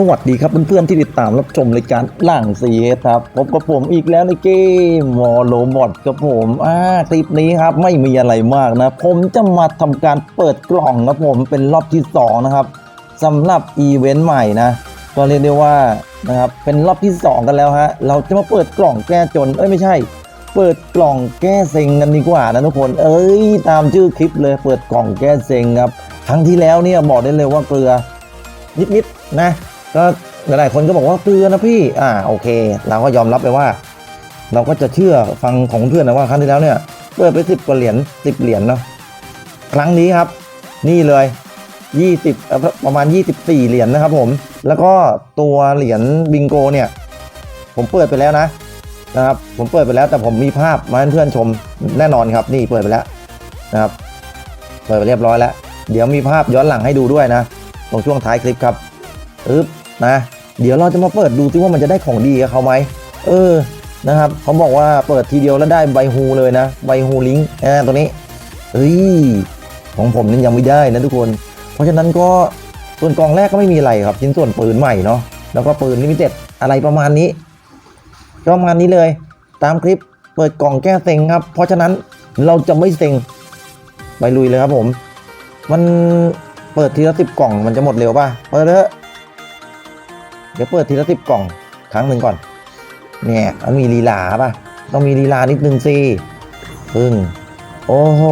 สวัสดีครับเพื่อนๆที่ติดตามรับชมรายการล่างสีครับพบกับผมอีกแล้วในเกมมอโลบอทกับผมอ่าคลิปนี้ครับไม่มีอะไรมากนะ ผมจะมาทำการเปิดกล่องครับผมเป็นรอบที่สองนะครับสำหรับอีเวนต์ใหม่นะก็เรียกได้ว่านะครับเป็นรอบที่สองกันแล้วฮะเราจะมาเปิดกล่องแก้จนเอ้ยไม่ใช่ เปิดกล่องแก้เซ็งกันดีกว่านะทุกคน เอ้ยตามชื่อคลิปเลยเปิดกล่องแก้เซ็งครับครั้งที่แล้วเนี่ยบอกได้เลยว่าเกลือนิดๆนะ ก็หลายๆคนก็บอกว่าเกลือนะพี่อ่าโอเค เราก็ยอมรับไปว่า เราก็จะเชื่อฟังของเพื่อนนะว่าครั้งที่แล้วเนี่ยเปิดไปสิบกว่าเหรียญสิบเหรียญเนาะครั้งนี้ครับ นี่เลยยี่สิบประมาณยี่สิบสี่เหรียญนะครับ ผม แล้วก็ตัวเหรียญบิงโกเนี่ย ผมเปิดไปแล้วนะนะครับ ผมเปิดไปแล้วแต่ผมมีภาพมาให้เพื่อนชมแน่นอนครับ นี่เปิดไปแล้วนะครับ เปิดไปเรียบร้อยแล้ว เดี๋ยวมีภาพย้อนหลังให้ดูด้วยนะตรงช่วงท้ายคลิปครับอึ๊บ นะเดี๋ยวเราจะมาเปิดดูซิว่ามันจะได้ของดีกับเขาไหมเออนะครับเขาบอกว่าเปิดทีเดียวแล้วได้ใบฮูเลยนะใบฮูลิงอ่าตัวนี้เฮ้ยของผมนี่ยังไม่ได้นะทุกคน เพราะฉะนั้นก็ส่วนกล่องแรกก็ไม่มีอะไรครับ ชิ้นส่วนปืนใหม่เนาะแล้วก็ปืนลิมิเต็ดอะไรประมาณนี้ประมาณนี้เลย ตามคลิปเปิดกล่องแก้เซ็งครับ เพราะฉะนั้นเราจะไม่เซ็งไปลุยเลยครับผม มันเปิดทีละสิบกล่องมันจะหมดเร็วป่ะเปิดเถอะ เดี๋ยวเปิดทีละสิบกล่องครั้งหนึ่งก่อน เนี่ยมันมีลีลาป่ะ ต้องมีลีลานิดนึงสิพึ่ง โอ้โห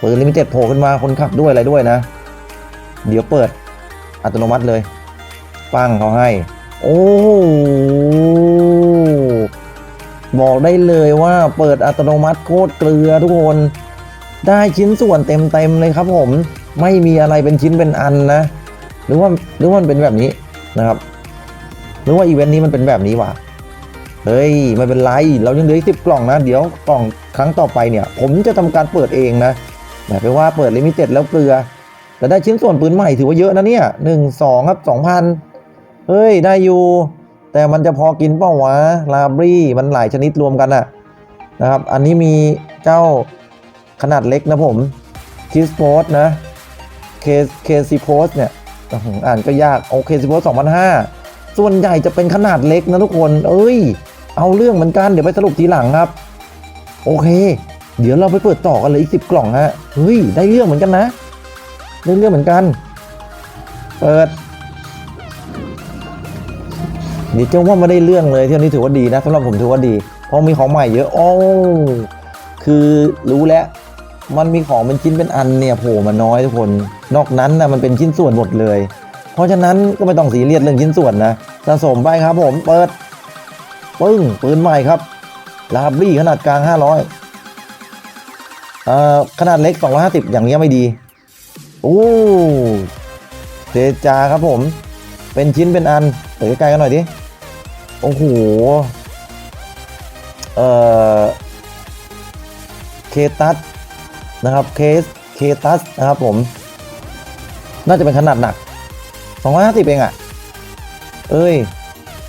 ปืนลิมิเต็ดโผล่ขึ้นมาคนขับด้วยอะไรด้วยนะ เดี๋ยวเปิดอัตโนมัติเลย ปั้งเขาให้ โอ้บอกได้เลยว่าเปิดอัตโนมัติโคตรเกลือทุกคน ได้ชิ้นส่วนเต็มๆเลยครับผม ไม่มีอะไรเป็นชิ้นเป็นอันนะ หรือว่าหรือว่ามันเป็นแบบนี้นะครับ หรือว่าอีเวนต์นี้มันเป็นแบบนี้วะเฮ้ยไม่เป็นไร เรายังเหลืออีกสิบกล่องนะ เดี๋ยวกล่องครั้งต่อไปเนี่ย ผมจะทำการเปิดเองนะแบบไปว่าเปิดลิมิเต็ดแล้วเกลือ แต่ได้ชิ้นส่วนปืนใหม่ถือว่าเยอะนะเนี่ยหนึ่งสองครับสองพันเฮ้ยได้อยู่ แต่มันจะพอกินเปล่าวะลาบรี่มันหลายชนิดรวมกันอะนะครับ อันนี้มีเจ้าขนาดเล็กนะผมคิสโพสนะเคเคซีโพสเนี่ยอ่านก็ยากโอเคซีโพสสองพันห้า ส่วนใหญ่จะเป็นขนาดเล็กนะทุกคน เอ้ย เอาเรื่องเหมือนกัน เดี๋ยวไปสรุปทีหลังครับ โอเค เดี๋ยวเราไปเปิดต่อกันเลยอีกสิบกล่องฮะ เฮ้ย ได้เรื่องเหมือนกันนะ ได้เรื่องเหมือนกัน เปิด เดี๋ยวเจ้าว่าไม่ได้เรื่องเลยเที่ยวนี้ถือว่าดีนะสำหรับผมถือว่าดี เพราะมีของใหม่เยอะโอ้คือรู้แล้วมันมีของเป็นชิ้นเป็นอันเนี่ยโผล่มาน้อยทุกคน นอกนั้นนะมันเป็นชิ้นส่วนหมดเลย เพราะฉะนั้นก็ไม่ต้องสีเรียสเรื่องชิ้นส่วนนะสะสมไปครับผมเปิดปึ้งปืนใหม่ครับลาบรี่ขนาดกลาง 500เอ่อขนาดเล็ก 250 อย่างเงี้ไม่ดีโอ้เซจาครับผม เป็นชิ้นเป็นอันเปิดใกล้ๆกันหน่อยดิโอ้โหเอ่อเคตัสนะครับเคสเคตัสนะครับผม น่าจะเป็นขนาดหนัก 250เองอะ่ะ เอ้ย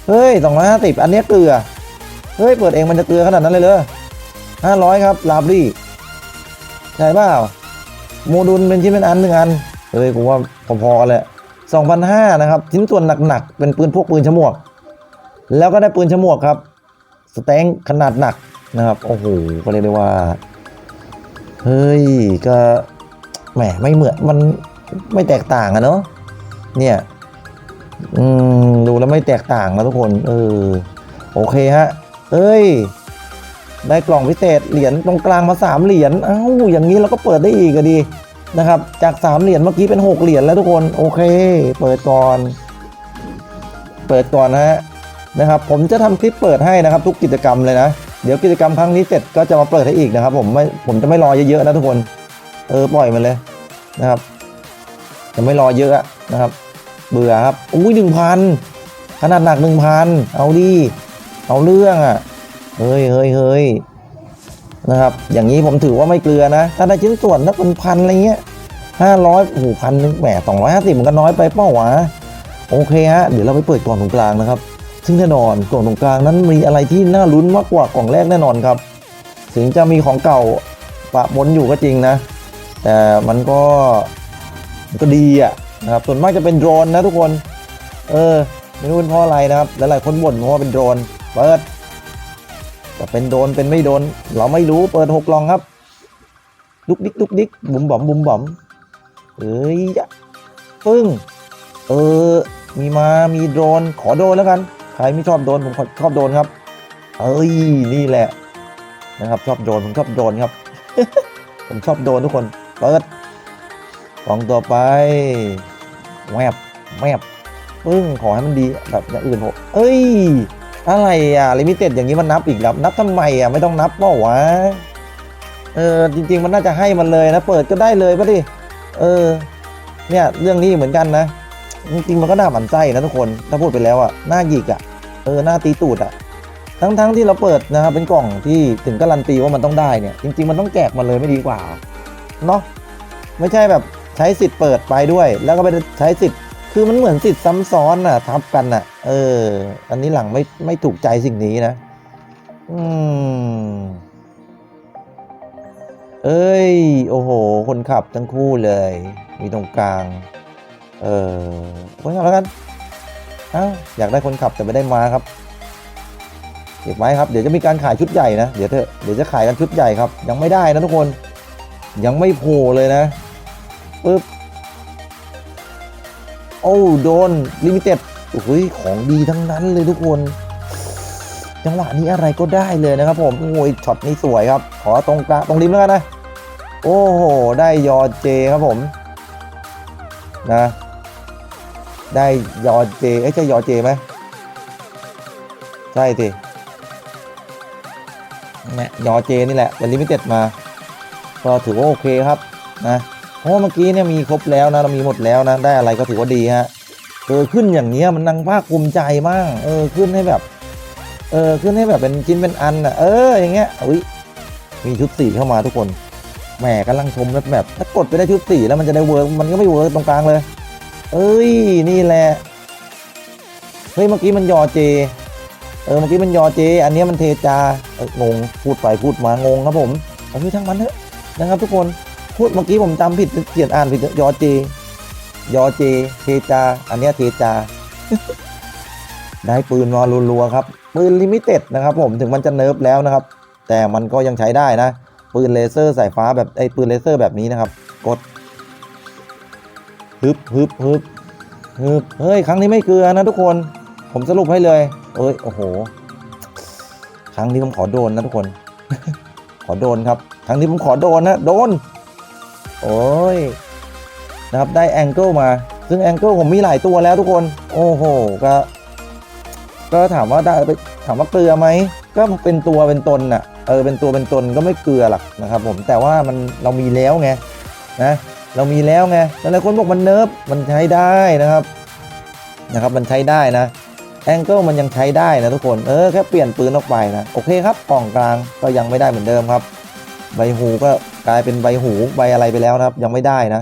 เฮ้ย250อันนี้เกลือ เฮ้ย เปิดเองมันจะเกลือขนาดนั้นเลยเลย500ครับลาบรี่ใช่เปล่าโมดูลเป็นชิ้นเป็นอันหนึ่งอันเฮ้ยผมว่าพอๆกันเลย2,500นะครับชิ้นส่วนหนักๆ เป็นปืนพวกปืนฉมวก แล้วก็ได้ปืนฉมวกครับ สแตงขนาดหนักนะครับ โอ้โห ก็เรียกได้ว่า เฮ้ย ก็แหมไม่เหมือนมันไม่แตกต่างอะเนาะ เนี่ย อืม ดูแล้วไม่แตกต่างนะทุกคน เออ โอเคฮะ เอ้ย ได้กล่องพิเศษเหรียญตรงกลางมาสามเหรียญ เอ้า อย่างนี้เราก็เปิดได้อีกอะดีนะครับ จากสามเหรียญเมื่อกี้เป็นหกเหรียญแล้วทุกคน โอเค เปิดก่อน เปิดก่อนนะฮะ นะครับ ผมจะทำคลิปเปิดให้นะครับ ทุกกิจกรรมเลยนะ เดี๋ยวกิจกรรมครั้งนี้เสร็จก็จะมาเปิดให้อีกนะครับ ผมไม่ ผมจะไม่รอเยอะๆนะทุกคน เออ ปล่อยมันเลยนะครับจะไม่รอเยอะนะครับ เบื่อครับ อุ้ยหนึ่งพันขนาดหนักหนึ่งพันเอาดีเอาเรื่องอะ เฮ้ยเฮ้ยเฮ้ยนะครับ อย่างนี้ผมถือว่าไม่เกลือนะ ถ้าได้ชิ้นส่วนถ้าเป็นพันอะไรเงี้ยห้าร้อยโอ้โหพันนึงแหมสองร้อยห้าสิบมันก็น้อยไปเป้าวะโอเคฮะ เดี๋ยวเราไปเปิดกล่องตรงกลางนะครับ ซึ่งแน่นอนกล่องตรงกลางนั้นมีอะไรที่น่าลุ้นมากกว่ากล่องแรกแน่นอนครับ ถึงจะมีของเก่าปะปนอยู่ก็จริงนะ แต่มันก็มันก็ดีอะ นะครับส่วนมากจะเป็นโดรนนะทุกคน เออไม่รู้เป็นเพราะอะไรนะครับหลายๆคนบ่นเพราะว่าเป็นโดรนเปิดจะเป็นโดนเป็นไม่โดน เราไม่รู้เปิดหกลองครับดุกดิกดุกดิกบุ๋มบอมบุ๋มบอมเอ้ยยะปึ้งเออ มีมามีโดนขอโดนแล้วกัน ใครไม่ชอบโดนผมชอบโดนครับ เอ้ยนี่แหละนะครับ ชอบโดนผมชอบโดนครับ ผมชอบโดนทุกคน เปิด กล่องต่อไปแวบแวบปึ้งขอให้มันดีแบบอย่างอื่นผมเอ้ย อะไรอะลิมิเต็ดอย่างนี้มันนับอีกแล้วนับทำไมอะไม่ต้องนับเปล่าวะเออจริง ๆ มันน่าจะให้มันเลยนะ เปิดก็ได้เลยป่ะดิเออ เนี่ยเรื่องนี้เหมือนกันนะ จริงๆมันก็น่าหมั่นไส้นะทุกคนถ้าพูดไปแล้วอะหน้าหยิกอะเออหน้าตีตูดอะทั้งๆที่เราเปิดนะครับเป็นกล่องที่ถึงการันตีว่ามันต้องได้เนี่ย จริง ๆ มันต้องแจกมันเลยไม่ดีกว่าเนาะไม่ใช่แบบ ใช้สิทธิ์เปิดไปด้วย แล้วก็ไปใช้สิทธิ์คือมันเหมือนสิทธิ์ซ้ำซ้อนน่ะ ทับกันน่ะ เออ อันนี้หลังไม่ไม่ถูกใจสิ่งนี้นะ อืม เอ้ย โอ้โห คนขับทั้งคู่เลย มีตรงกลาง เออคนขับแล้วกันอ้าอยากได้คนขับแต่ไม่ได้มาครับเก็บไว้ครับ เดี๋ยวจะมีการขายชุดใหญ่นะ เดี๋ยวเถอะ เดี๋ยวจะขายกันชุดใหญ่ครับ ยังไม่ได้นะทุกคน ยังไม่โผล่เลยนะ ปึ๊บ โอ้โดนลิมิเต็ดโอ้ยของดีทั้งนั้นเลยทุกคน จังหวะนี้อะไรก็ได้เลยนะครับผม โอ้ยช็อตนี้สวยครับ ขอตรงกลางตรงริมแล้วกันนะ โอ้โห ได้ยอเจครับผม นะ ได้ยอเจเอ้ยใช่ยอเจไหมใช่สินี่ยยอเจนี่แหละเป็นลิมิเต็ดมา ก็ถือว่าโอเคครับนะ เพราะเมื่อกี้เนี่ยมีครบแล้วนะเรามีหมดแล้วนะได้อะไรก็ถือว่าดีฮะเออขึ้นอย่างเงี้ยมันนังภาคภูมิใจมากเออขึ้นให้แบบเออขึ้นให้แบบเป็นชิ้นเป็นอันอะเอออย่างเงี้ยอุ้ยมีชุดสีเข้ามาทุกคนแหมกำลังชมแบบแบบถ้ากดไปได้ชุดสีแล้วมันจะได้เวิร์กมันก็ไม่เวิร์กตรงกลางเลย เอ้ยนี่แหละเฮ้ยเมื่อกี้มันยอเจ เออเมื่อกี้มันยอเจ อันนี้มันเทจาเอองงพูดไปพูดมางงครับผมเอาพี่ช่างมันเถอะนะครับทุกคน พูดเมื่อกี้ผมจำผิดเขียนอ่านผิดยอเจ ยอเจ เทจา อันเนี้ยเทจา ได้ปืนมารัวๆครับ ปืนลิมิเต็ดนะครับ ผมถึงมันจะเนิร์ฟแล้วนะครับ แต่มันก็ยังใช้ได้นะ ปืนเลเซอร์สายฟ้าแบบไอ้ปืนเลเซอร์แบบนี้นะครับ กดฮึบฮึบฮึบฮึบเฮ้ย ครั้งนี้ไม่เกลือนะทุกคน ผมสรุปให้เลย เอ้ย โอ้โห ครั้งนี้ผมขอโดนนะทุกคน ขอโดนครับ ครั้งนี้ผมขอโดนนะ โดน โอ้ยนะครับได้แองเกิลมา ซึ่งแองเกิลผมมีหลายตัวแล้วทุกคน โอ้โห ก็ ก็ถามว่าได้ไปถามว่าเกลือไหม ก็เป็นตัวเป็นตนน่ะเออ เป็นตัวเป็นตนก็ไม่เกลือหรอกนะครับ ผม แต่ว่ามันเรามีแล้วไงนะ เรามีแล้วไงหลายๆคนบอกมันเนิร์ฟมันใช้ได้นะครับ นะครับ มันใช้ได้นะ แองเกิลมันยังใช้ได้นะทุกคน เออแค่เปลี่ยนปืนออกไปนะ โอเคครับกล่องกลางก็ยังไม่ได้เหมือนเดิมครับ ใบหูก็กลายเป็นใบหูใบอะไรไปแล้วนะครับ ยังไม่ได้นะ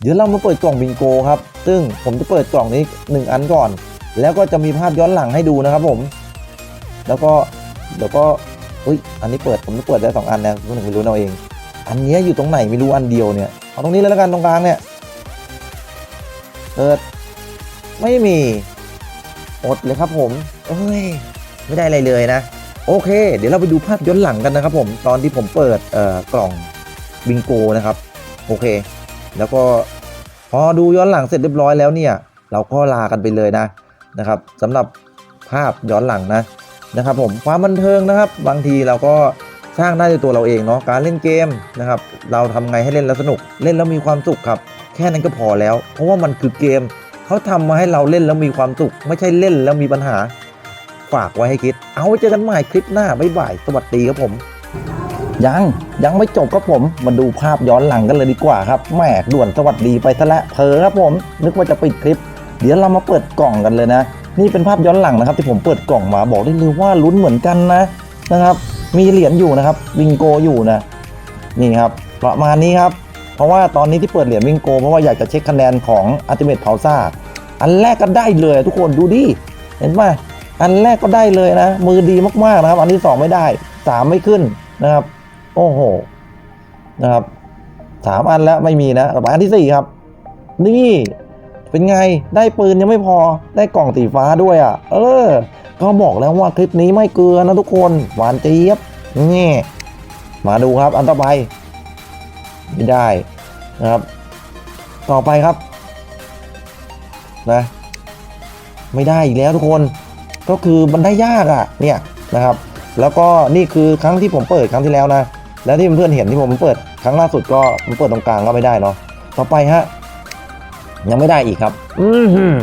เดี๋ยวเรามาเปิดกล่องบิงโกครับ ซึ่งผมจะเปิดกล่องนี้ 1 อันก่อน แล้วก็จะมีภาพย้อนหลังให้ดูนะครับผม แล้วก็เดี๋ยวก็อุ้ยอันนี้เปิดผมจะเปิดได้สองอันนะคุณหนึ่งไม่รู้เอาเอง อันนี้อยู่ตรงไหนไม่รู้อันเดียวเนี่ยเอาตรงนี้เลยแล้วกันตรงกลางเนี่ยเปิดไม่มีอดเลยครับผมเอ้ยไม่ได้อะไรเลยนะ โอเค เดี๋ยวเราไปดูภาพย้อนหลังกันนะครับผมตอนที่ผมเปิดเอ่อกล่องบิงโกนะครับ โอเค แล้วก็พอดูย้อนหลังเสร็จเรียบร้อยแล้วเนี่ย เราก็ลากันไปเลยนะนะครับสำหรับภาพย้อนหลังนะนะครับ ผมความบันเทิงนะครับ บางทีเราก็สร้างได้ด้วยตัวเราเองเนาะการเล่นเกมนะครับ เราทำไงให้เล่นแล้วสนุกเล่นแล้วมีความสุขครับ แค่นั้นก็พอแล้ว เพราะว่ามันคือเกมเขาทำมาให้เราเล่นแล้วมีความสุข ไม่ใช่เล่นแล้วมีปัญหา ฝากไว้ให้คิด เอาไว้เจอกันใหม่คลิปหน้าบ๊ายบายสวัสดีครับผม ยังยังไม่จบครับผมมาดูภาพย้อนหลังกันเลยดีกว่าครับแหมด่วนสวัสดีไปซะและเพอครับผม นึกว่าจะปิดคลิป เดี๋ยวเรามาเปิดกล่องกันเลยนะ นี่เป็นภาพย้อนหลังนะครับ ที่ผมเปิดกล่องมาบอกได้เลยว่าลุ้นเหมือนกันนะนะครับ มีเหรียญอยู่นะครับวิงโกอยู่นะ นี่ครับประมาณนี้ครับ เพราะว่าตอนนี้ที่เปิดเหรียญวิงโกเพราะว่าอยากจะเช็คคะแนนของอัลติเมทเพาซ่าอันแรกก็ได้เลยทุกคนดูดิเห็นไหม อันแรกก็ได้เลยนะ มือดีมากๆนะครับ อันที่สองไม่ได้สามไม่ขึ้นนะครับ โอ้โหนะครับสามอันแล้วไม่มีนะต่อไปอันที่สี่ครับ นี่เป็นไงได้ปืนยังไม่พอได้กล่องสีฟ้าด้วยอะ เออ ก็บอกแล้วว่าคลิปนี้ไม่เกลือนะทุกคนหวานเจี๊ยบนี่มาดูครับ อันต่อไป ไม่ได้นะครับ ต่อไปครับ นะ ไม่ได้อีกแล้วทุกคน ก็คือมันได้ยากอะเนี่ยนะครับ แล้วก็นี่คือครั้งที่ผมเปิดครั้งที่แล้วนะแล้วที่เพื่อนๆเห็นที่ผมเปิดครั้งล่าสุดก็ผมเปิดตรงกลางก็ไม่ได้เนาะต่อไปฮะยังไม่ได้อีกครับ อือหือ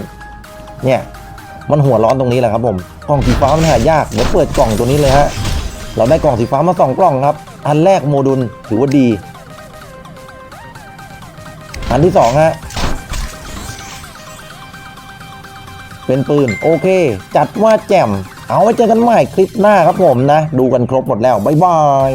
เนี่ย มันหัวร้อนตรงนี้แหละครับ ผมกล่องสีฟ้ามันหายากเดี๋ยวเปิดกล่องตัวนี้เลยฮะเราได้กล่องสีฟ้ามาสองกล่องครับ อันแรกโมดูลถือว่าดี อันที่สองฮะ เป็นปืน โอเค จัดว่าแจ่ม เอาไว้เจอกันใหม่คลิปหน้าครับผมนะ ดูกันครบหมดแล้ว บ๊ายบาย